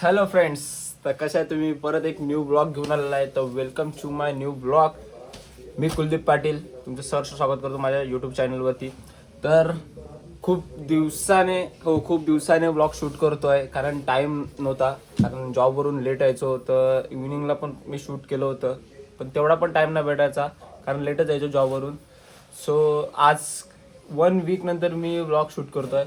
Hello friends तर कशा आहे तुम्ही? परत एक न्यू ब्लॉग घेऊन आलेला आहे. तर welcome to my new blog मी कुलदीप पाटील तुमचं सहर्ष स्वागत करतो माझ्या यूट्यूब चॅनलवरती तर खूप दिवसाने हो खूप दिवसाने ब्लॉग शूट करतो आहे कारण टाईम नव्हता. कारण जॉबवरून लेट यायचो तर इव्हिनिंगला पण मी शूट केलं होतं. पण तेवढा पण टाईम नाही भेटायचा कारण लेटच यायचो जॉबवरून सो आज वन वीक नंतर मी ब्लॉग शूट करतोय.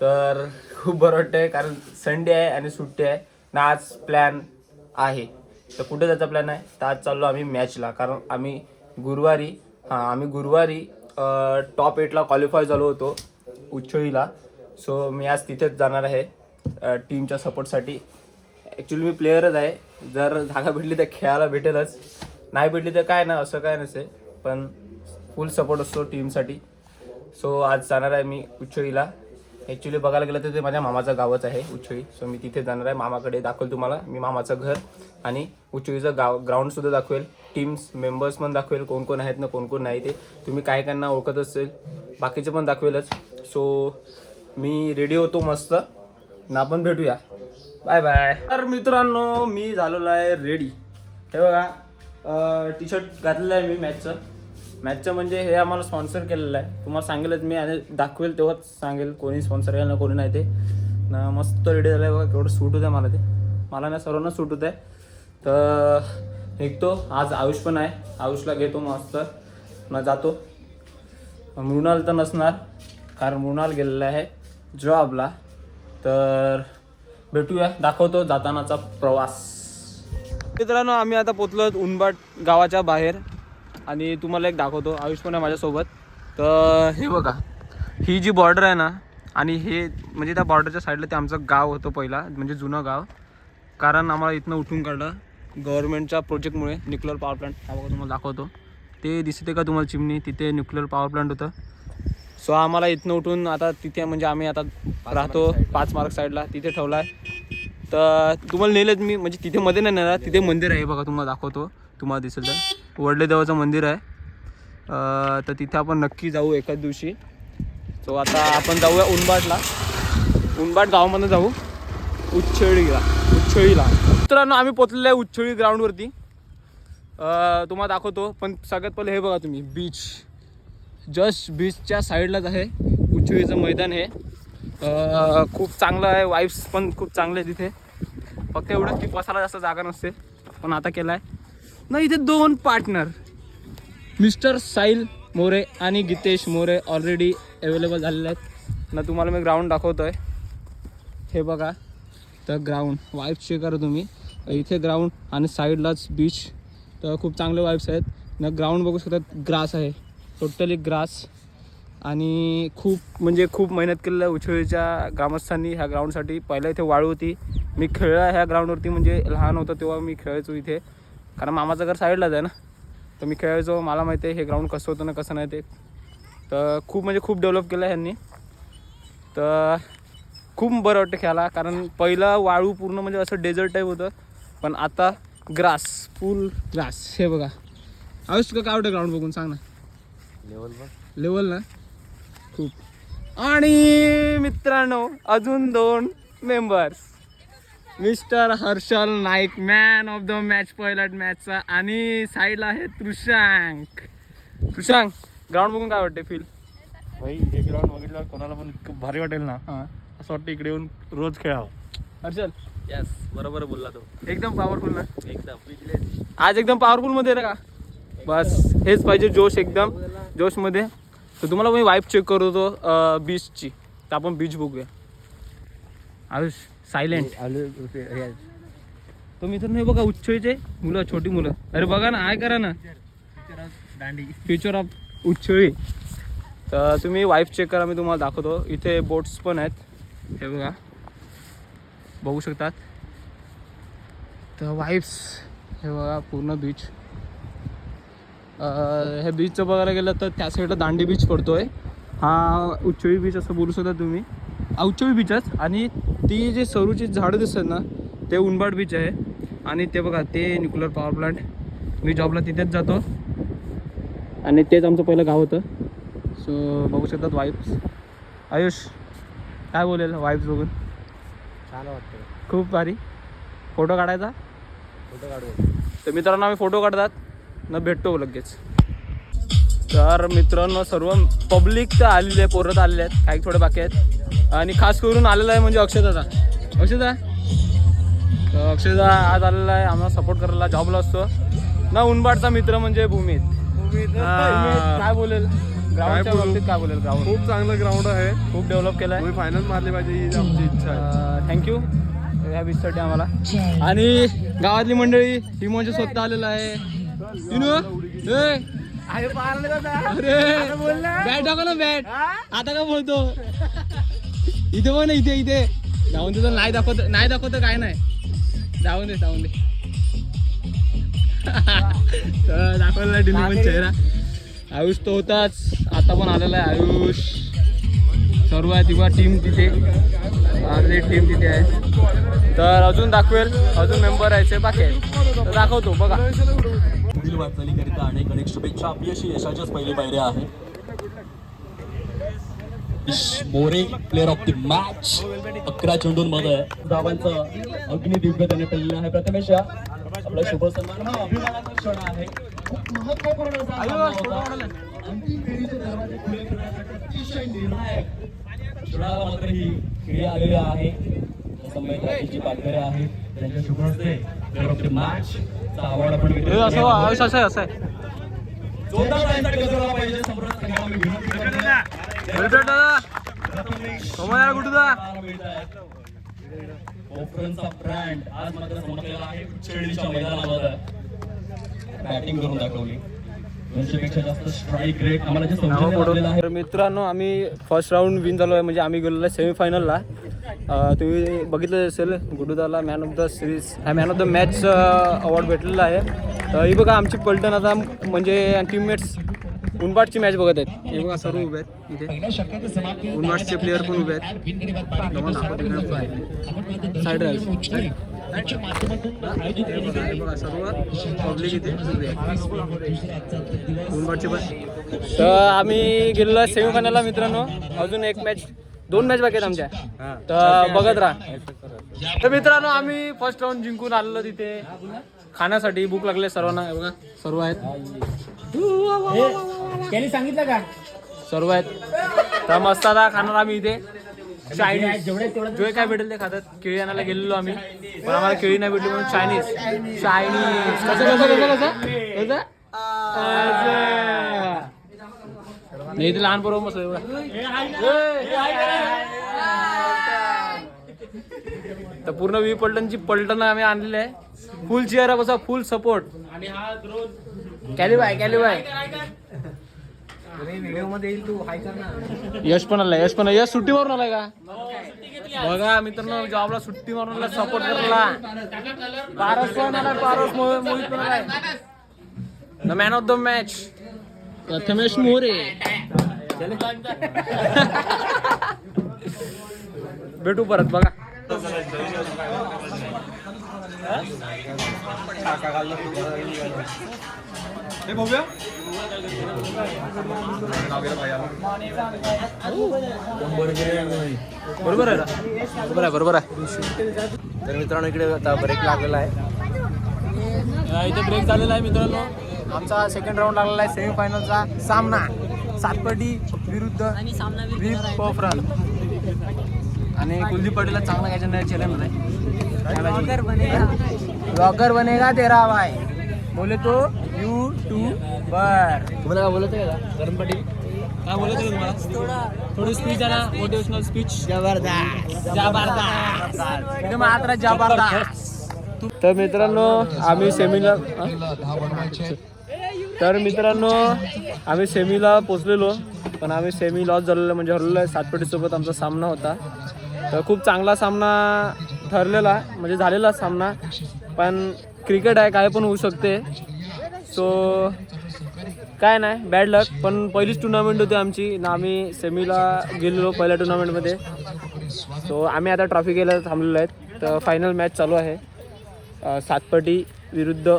तर खूप बरं वाटतंय कारण संडे आहे आणि सुट्टी आहे. ना आज प्लॅन आहे. तर कुठे जायचा प्लॅन आहे? तर आज चाललो आम्ही मॅचला कारण आम्ही गुरुवारी हां आम्ही गुरुवारी टॉप एटला क्वालिफाय झालो होतो उच्छळीला सो मी आज तिथेच जाणार आहे टीमच्या सपोर्टसाठी ॲक्च्युली मी प्लेयरच आहे. जर जागा भेटली तर खेळायला भेटेलच. नाही भेटली तर काय ना असं काय नसेल. पण फुल सपोर्ट असतो टीमसाठी सो आज जाणार आहे मी उच्छळीला. ॲक्च्युली बघायला गेलं तर ते माझ्या मामाचं गावच आहे उच्छळी. सो मी तिथे जाणार आहे. मामाकडे दाखवेल तुम्हाला. मी मामाचं घर आणि उच्छळीचं गाव ग्राउंडसुद्धा दाखवेल. टीम्स मेंबर्स पण दाखवेल. कोण कोण आहेत ना कोण कोण नाही ते. तुम्ही काय कायांना ओळखत असेल बाकीचे पण दाखवेलच. सो मी रेडी होतो मस्त. ना आपण भेटूया. बाय बाय तर मित्रांनो मी झालेलो आहे रेडी हे बघा टी शर्ट घातलेलं आहे मी मॅचचं मॅचचं म्हणजे हे आम्हाला स्पॉन्सर केलेलं आहे. तुम्हाला सांगेलच मी आणि दाखवेल तेव्हाच सांगेल कोणी स्पॉन्सर केलं ना कोणी नाही ते. ना मस्त रेडी झालं आहे बघा केवढं सूट होतं आहे मला ते. मला ना सर्वांना सूट होतं आहे तर निघतो. आज आयुष पण आहे. आयुषला घेतो मस्त. ना जातो. मृणाल तर नसणार कारण मृणाल गेलेला आहे जॉबला. तर भेटूया. दाखवतो जातानाचा प्रवास. मित्रांनो आम्ही आता पोचलो उनबाट गावाच्या बाहेर. आणि तुम्हाला एक दाखवतो. आयुष पण आहे माझ्यासोबत. तर हे बघा ही जी बॉर्डर आहे ना आणि हे म्हणजे त्या बॉर्डरच्या साईडला ते आमचं गाव होतं पहिला म्हणजे जुनं गाव. कारण आम्हाला इथनं उठून काढलं गव्हर्नमेंटच्या प्रोजेक्टमुळे न्यूक्लिअर पॉवर प्लांट हा बघा तुम्हाला दाखवतो. ते दिसते का तुम्हाला चिमणी? तिथे न्यूक्लिअर पॉवर प्लांट होतं. सो आम्हाला इथनं उठून आता तिथे म्हणजे आम्ही आता राहतो पाच मार्क साईडला तिथे ठेवला आहे तर तुम्हाला नेलं मी म्हणजे तिथे मध्ये नाही नेणार तिथे मंदिर आहे बघा तुम्हाला दाखवतो. तुम्हाला दिसेल तर वडले देवाचं मंदिर आहे. तर तिथे आपण नक्की जाऊ एकाच दिवशी. सो आता आपण जाऊया उनबाटला उनबाट गावामध्ये जाऊ. उच्छळीला. उच्छळीला. मित्रांनो आम्ही पोचलेलो आहे उच्छळी ग्राउंडवरती तुम्हाला दाखवतो. पण सगळ्यात पहिले हे बघा तुम्ही. बीच जस्ट बीचच्या साईडलाच आहे. उच्छळीचं मैदान हे. खूप चांगलं आहे. वाईफ्स पण खूप चांगले आहे तिथे. फक्त एवढंच की बसायला जास्त जागा नसते. पण आता केलं आहे ना इथे दोन पार्टनर मिस्टर साहिल मोरे आणि गीतेश मोरे ऑलरेडी अवेलेबल झालेले आहेत. ना तुम्हाला मी ग्राउंड दाखवतो आहे हे बघा तर ग्राउंड वाईफ्स चेक करा तुम्ही. इथे ग्राउंड आणि साईडलाच बीच तर खूप चांगले वाईफ्स आहेत. ना ग्राउंड बघू शकतात ग्रास आहे. टोटली ग्रास आणि खूप म्हणजे खूप मेहनत केलेलं आहे उछळीच्या ग्रामस्थांनी ह्या ग्राउंडसाठी पहिला इथे वाळू होती. मी खेळला ह्या ग्राउंडवरती म्हणजे लहान होतो तेव्हा मी खेळायचो इथे. कारण मामाचं घर साईडलाच आहे ना. तर मी खेळायचो मला माहिती आहे हे ग्राउंड कसं होतं ना कसं नाही ते. तर खूप म्हणजे खूप डेव्हलप केलं आहे ह्यांनी. तर खूप बरं वाटतं खेळायला कारण पहिलं वाळू पूर्ण म्हणजे असं डेझर्ट टाईप होतं. पण आता ग्रास फुल ग्रास हे बघा. आयुष तुला काय वाटतं ग्राउंड बघून सांग ना. लेवल बघ. लेवल ना? खूप. आणि मित्रांनो अजून दोन members mister Harshal Naik man of the match पहिला मॅचचा आणि साईडला आहे त्रिशांक त्रिशांक ग्राउंड बघून काय वाटते फील भाई हे ग्राउंड बघितल्यावर कोणाला पण इतकं भारी वाटेल ना हां. असं वाटतं इकडे येऊन रोज खेळावं. हर्षल. यस बरोबर बोलला तो. एकदम पॉवरफुल ना? एकदम. आज एकदम पॉवरफुलमध्ये ना का? बस हेच पाहिजे जोश एकदम जोशमध्ये. तर तुम्हाला मी वाईफ चेक करतो बीचची तर आपण बीच बघूया. आयुष. सायलेंट तो तर नाही बघा उच्छळीचे मुलं छोटी मुलं. अरे बघा ना आय करा ना. दांडी फ्युचर ऑफ उच्चोळी तर तुम्ही वाईफ चेक करा मी तुम्हाला दाखवतो. इथे बोट्स पण आहेत. हे बघा. बघू शकतात. तर वाईफ्स हे बघा पूर्ण बीच हे बीचचं बघायला गेलं तर त्या साईडला दांडी बीच पडतोय. हा उच्चोळी बीच असं बोलू शकता तुम्ही. हा उच्छळी बीचच आणि ती जे सरूची झाडं दिसतात ना ते उनबाड बीच आहे. आणि ते बघा ते न्यूक्लिअर पॉवर प्लांट मी जॉबला तिथेच जातो. आणि तेच आमचं पहिलं गाव होतं. सो बघू शकतात वाईफ्स आयुष काय बोलेल वाईफ बघून? छान वाटतं खूप भारी. फोटो काढायचा? फोटो काढू. तर मित्रांनो आम्ही फोटो काढतात. न भेटतो लगेच. तर मित्रांनो सर्व पब्लिक तर आलेली आहे पोरत आलेले आहेत. काही थोडे बाकी आहेत. आणि खास करून आलेला आहे म्हणजे अक्षदाचा अक्षदा तर अक्षदा आज आलेला आहे आम्हाला सपोर्ट करायला जॉबला असतो. ना उनबाडचा मित्र म्हणजे भूमीत. हा, काय बोलेल? ग्राउंडच्या बोलू? बाबतीत काय बोलेल ग्राउंड खूप चांगलं ग्राउंड आहे. खूप डेव्हलप केलं आहे फायनल मारली पाहिजे ही आमची इच्छा आहे. थँक्यू या बीचसाठी आम्हाला. आणि गावातली मंडळी ही म्हणजे स्वतः आलेला आहे. युनो ए, अरे बॅट टाका ना बॅट आता का बोलतो? इथे पण इथे इथे. जाऊन तुझं नाही दाखवत नाही दाखवत काय नाही. जाऊन दे जाऊन दे. तर दाखवलेला डिली पण चेहरा. आयुष तो होताच. आता पण आलेला आहे आयुष. सर्व आहे तिवा टीम तिथे. आपली टीम तिथे आहे. तर अजून दाखवेल. अजून मेंबर आहे बाकी आहे. तर दाखवतो बघा. पुढील वाटचालीकरिता अनेक अनेक शुभेच्छा. अपयशी यशाच्याच पहिली पायऱ्या आहे. More player of the match अकरा चेंडूंमध्ये धावांचं अग्नी दिव्य त्याने पेललं आहे. प्रथमेश आपला शुभ सन्मान. हा अभिमानाचा क्षण आहे. खूप महत्त्वपूर्ण. अंतिम फेरीचे दरवाजे खुले करण्यासाठी अतिशय निर्णायक क्षणाला मात्र ही खेळी आलेली आहे. पाठवरे आहे. त्यांच्या शुभ हस्ते player of the match award आपण असं असं जोरदार टाळ्यांचा गजर पाहिजे. संपूर्ण संघाला मी विनंती करतो. ब्रँड आज मात्र चमकलेला आहे. मैदानामध्ये बॅटिंग करून दाखवली. तर मित्रांनो आम्ही फर्स्ट राऊंड विन झालो आहे. म्हणजे आम्ही गेलेलो आहे सेमीफायनलला तुम्ही बघितलं असेल गुडुदाला मॅन ऑफ द सिरीज हा man of the match award भेटलेला आहे. तर ही बघा आमची पलटण आता म्हणजे टीममेट्स उनबाटची मॅच बघत आहेत. हे बघा सर्व उभे आहेत इथे. उनबाटचे प्लेअर पण उभे आहेत. साईड सर्व पब्लिक इथे उभे आहेत. उनबाटचे पण तर आम्ही गेलेलो सेमीफायनलला मित्रांनो. अजून एक मॅच दोन मॅच बाकी आहेत आमच्या. तर बघत राहा. तर मित्रांनो आम्ही फर्स्ट राऊंड जिंकून आलेलो तिथे. खाण्यासाठी भूक लागले सर्वांना. बघा सर्व आहेत. त्यांनी सांगितलं का? सर्व आहेत. तर मस्त आता खाणार आम्ही इथे. चायनीज जेवढे जे काय भेटेल ते खातात. केळी आणायला गेलेलो आम्ही. पण आम्हाला केळी नाही भेटली म्हणून चायनीज चायनीज कसं कसं कसं कसं? कसं? असं. नाही इथे लहान बरोबर मस्त एवढा तर पूर्ण वी पलटणची पलटण आम्ही आणलेले आहे. फुल चेअर बसा फुल सपोर्ट कॅली बाय कॅली बाय व्हिडिओ मध्ये येईल तू. हाय कर ना. यश पण आलाय यश पण यश सुट्टी मारून आलाय का? बघा मित्रांनो जॉबला सुट्टी मारून आला सपोर्ट करायला पारस पण आलाय पारस मोहित पण आलाय. The man of the match Prathamesh More. भेटू परत बघा. बरोबर आहे ना? बरोबर आहे बरोबर आहे. तर मित्रांनो इकडे आता ब्रेक लागलेला आहे. इथे ब्रेक झालेला आहे मित्रांनो. आमचा सेकंड राऊंड लागलेला आहे सेमीफायनलचा सामना. सातपटी विरुद्ध आणि कुलदीप पटेलला चांगला घ्यायचा नाही चॅलेंज आहे. ब्लॉगर बनेगा तेरा भाई. बोले तो यूट्यूबर तुम्हाला काय बोलत आहे का? करण पाटील? काय बोलत आहे तुम्हाला. थोडी स्पीच आहे ना मोटिवेशनल स्पीच जबरदस्त. जबरदस्त. इथे मात्र जबरदस्त. तर मित्रांनो आम्ही सेमीला तर मित्रांनो आम्ही सेमीला पोचलेलो पण आम्ही सेमी लॉस झालेलो म्हणजे हरलेलो आहे. सातपटीसोबत आमचा सामना होता. तर खूप चांगला सामना ठरलेला म्हणजे झालेला सामना. पण क्रिकेट आहे काय पण होऊ शकते. सो काय नाही बॅड लक पण पहिलीच टुर्नामेंट होती आमची ना आम्ही सेमीला गेलेलो पहिल्या टुर्नामेंटमध्ये सो आम्ही आता ट्रॉफी गेलं थांबलेलो आहेत. तर फायनल मॅच चालू आहे. सातपटी विरुद्ध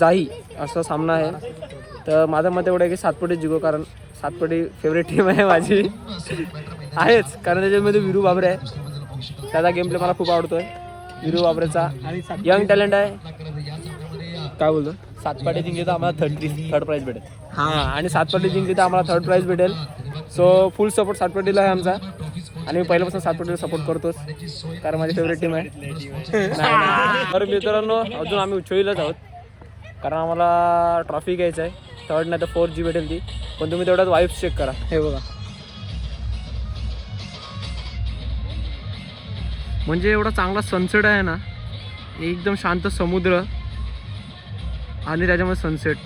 जाही असा सामना आहे. तर माझं मत एवढं आहे की सातपटी जिगो कारण सातपटी फेवरेट टीम आहे माझी. आहेच कारण त्याच्यामध्ये विरू बाबरे आहे. त्याचा गेम प्ले मला खूप आवडतो आहे विरू बाबरेचा यंग टॅलेंट आहे. काय बोलतो? सातपाटी जिंकले तर आम्हाला थर्ड थर्ड प्राइज भेटेल. हां आणि सातपट्टी जिंकली तर आम्हाला थर्ड प्राईज भेटेल. सो फुल सपोर्ट सातपट्टीला आहे आमचा. आणि मी पहिल्यापासून सातपट्टीला सपोर्ट करतोच कारण माझी फेवरेट टीम आहे. तर मित्रांनो अजून आम्ही उचळीलाच आहोत कारण आम्हाला ट्रॉफी घ्यायचं आहे. थर्ड नाही तर फोर्थ जी भेटेल ती. पण तुम्ही तेवढ्यात वाईफ चेक करा. हे बघा. म्हणजे एवढा चांगला सनसेट आहे ना एकदम शांत समुद्र आणि त्याच्यामध्ये सनसेट.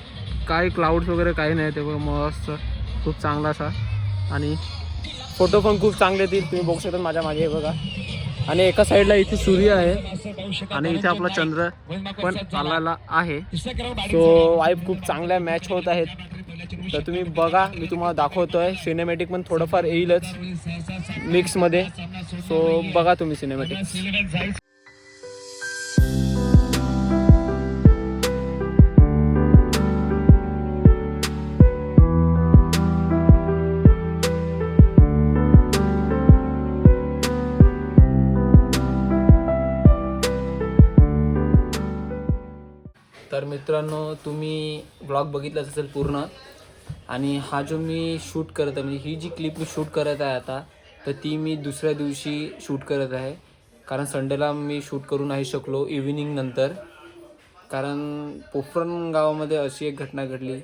काय क्लाउड्स वगैरे काही नाही ते मस्त खूप चांगला असा. आणि फोटो पण खूप चांगले येतील तुम्ही बघू शकता माझ्या मागे बघा. आणि एका साईडला इथे सूर्य आहे आणि इथे आपला चंद्र पण चालायला आहे. सो वाईफ खूप चांगल्या मॅच होत आहेत. तर तुम्ही बघा मी तुम्हाला दाखवतोय. सिनेमॅटिक पण थोडंफार येईलच. मिक्समध्ये सो बघा तुम्ही सिनेमॅटिक तर मित्रांनो तुम्ही ब्लॉग बघितलाच असेल पूर्ण. आणि हा जो मी शूट करत आहे म्हणजे ही जी क्लिप मी शूट करत आहे आता तर ती मी दुसऱ्या दिवशी शूट करत आहे. कारण संडेला मी शूट करू नाही शकलो इव्हिनिंग नंतर. कारण पोफरण गावामध्ये अशी एक घटना घडली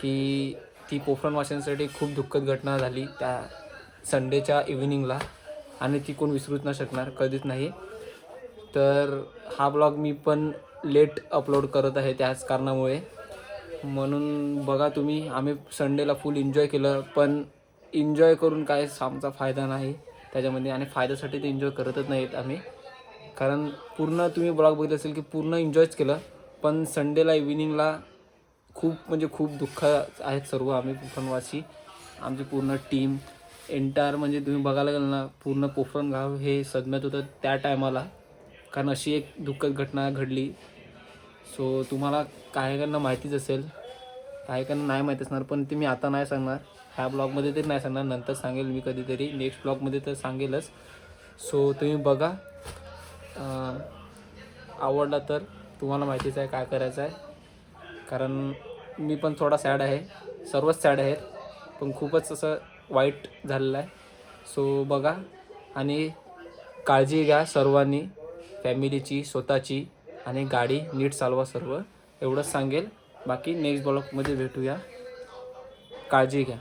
की ती पोफरणवाशांसाठी खूप दुःखद घटना झाली त्या संडेच्या इव्हिनिंगला आणि ती कोण विसरूच नाही शकणार कधीच नाही. तर हा ब्लॉग मी पण लेट अपलोड करत आहे त्याच कारणामुळे. म्हणून बघा तुम्ही आम्ही संडेला फुल एन्जॉय केलं पण एन्जॉय करून काय आमचा फायदा नाही त्याच्यामध्ये आणि फायद्यासाठी ते एन्जॉय करतच नाहीत आम्ही. कारण पूर्ण तुम्ही ब्लॉग बघितलं असेल की पूर्ण एन्जॉयच केलं पण संडेला इव्हिनिंगला खूप म्हणजे खूप दुःख आहेत सर्व आम्ही पोफरणवासी आमची पूर्ण टीम एंटायर म्हणजे तुम्ही बघायला गेलं ना पूर्ण पोफरण गाव हे सदम्यात होतं त्या टायमाला. कारण अशी एक दुःखद घटना घडली. सो तुम्हाला काहीकांना माहितीच असेल काहीकांना नाही माहीत असणार पण ते मी आता नाही सांगणार. ह्या ब्लॉगमध्ये तरी नाही सांगणार नंतर सांगेल मी कधीतरी. नेक्स्ट ब्लॉगमध्ये तर सांगेलच. सो तुम्ही बघा. आवडला तर तुम्हाला माहितीच आहे काय करायचं आहे. कारण मी पण थोडा सॅड आहे. सर्वच सॅड आहेत. पण खूपच असं वाईट झालेलं आहे. सो बघा. आणि काळजी घ्या सर्वांनी. फॅमिलीची स्वतःची. आणि गाडी नीट चालवा सर्व. एवढंच सांगेल. बाकी नेक्स्ट ब्लॉगमध्ये भेटूया. काळजी घ्या.